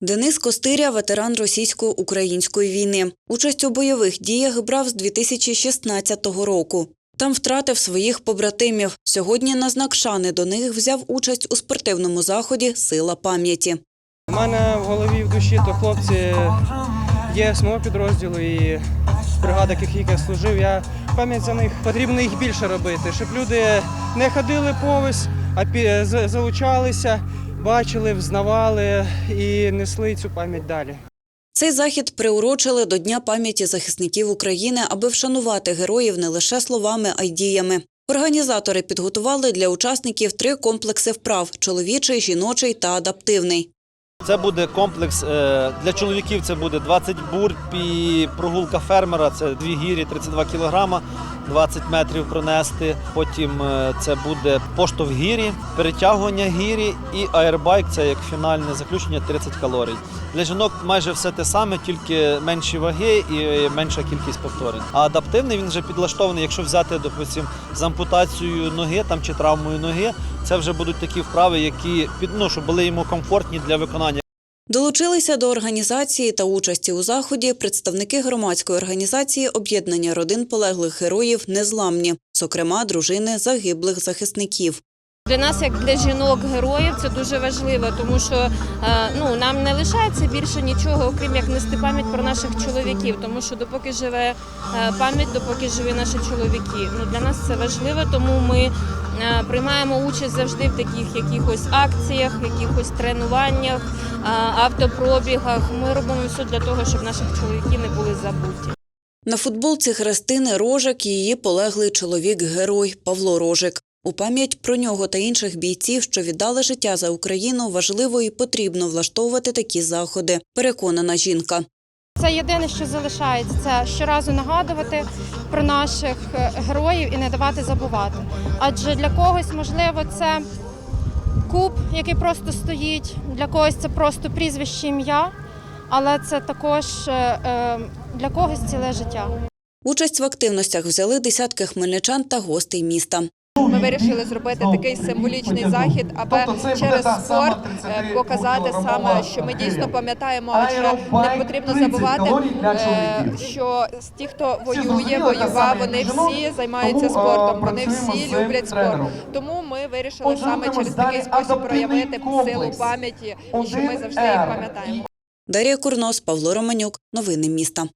Денис Костиря – ветеран російсько-української війни. Участь у бойових діях брав з 2016 року. Там втратив своїх побратимів. Сьогодні на знак шани до них взяв участь у спортивному заході Сила пам'яті. У мене в голові в душі то хлопці є з мого підрозділу і бригада, яких я служив. Я пам'ять за них потрібно їх більше робити, щоб люди не ходили повесь, а залучалися, бачили, взнавали і несли цю пам'ять далі. Цей захід приурочили до Дня пам'яті захисників України, аби вшанувати героїв не лише словами, а й діями. Організатори підготували для учасників три комплекси вправ: чоловічий, жіночий та адаптивний. Це буде комплекс е, для чоловіків. Це буде 20 бурп і прогулка фермера. Це дві гірі, 32 кілограма, 20 метрів пронести. Потім е, це буде поштовх гірі, перетягування гірі і аербайк. Це як фінальне заключення 30 калорій. Для жінок майже все те саме, тільки менші ваги і менша кількість повторень. А адаптивний він вже підлаштований. Якщо взяти, допустим, з ампутацією ноги там чи травмою ноги, це вже будуть такі вправи, які ну, щоб були йому комфортні для виконання. Долучилися до організації та участі у заході представники громадської організації об'єднання родин полеглих героїв незламні, зокрема дружини загиблих захисників. Для нас, як для жінок героїв, це дуже важливо, тому що е, ну нам не лишається більше нічого, окрім як нести пам'ять про наших чоловіків. Тому що допоки живе е, пам'ять, допоки живі наші чоловіки. Ну для нас це важливо, тому ми е, приймаємо участь завжди в таких якихось акціях, якихось тренуваннях, автопробігах. Ми робимо все для того, щоб наші чоловіки не були забуті. На футболці Христини Рожик її полеглий чоловік-герой Павло Рожик. У пам'ять про нього та інших бійців, що віддали життя за Україну, важливо і потрібно влаштовувати такі заходи. Переконана жінка. Це єдине, що залишається, це щоразу нагадувати про наших е, героїв і не давати забувати. Адже для когось, можливо, це куб, який просто стоїть, для когось це просто прізвище ім'я, але це також е, е, для когось ціле життя. Участь в активностях взяли десятки хмельничан та гостей міста. Ми вирішили зробити такий символічний захід, аби через спорт е, показати саме, що ми дійсно пам'ятаємо, адже не потрібно забувати, е, що ті, хто воює, воював, вони всі займаються спортом, вони всі люблять спорт. Тому ми вирішили саме через такий спосіб проявити силу пам'яті і що ми завжди їх пам'ятаємо. Дар'я Курнос, Павло Романюк. Новини міста.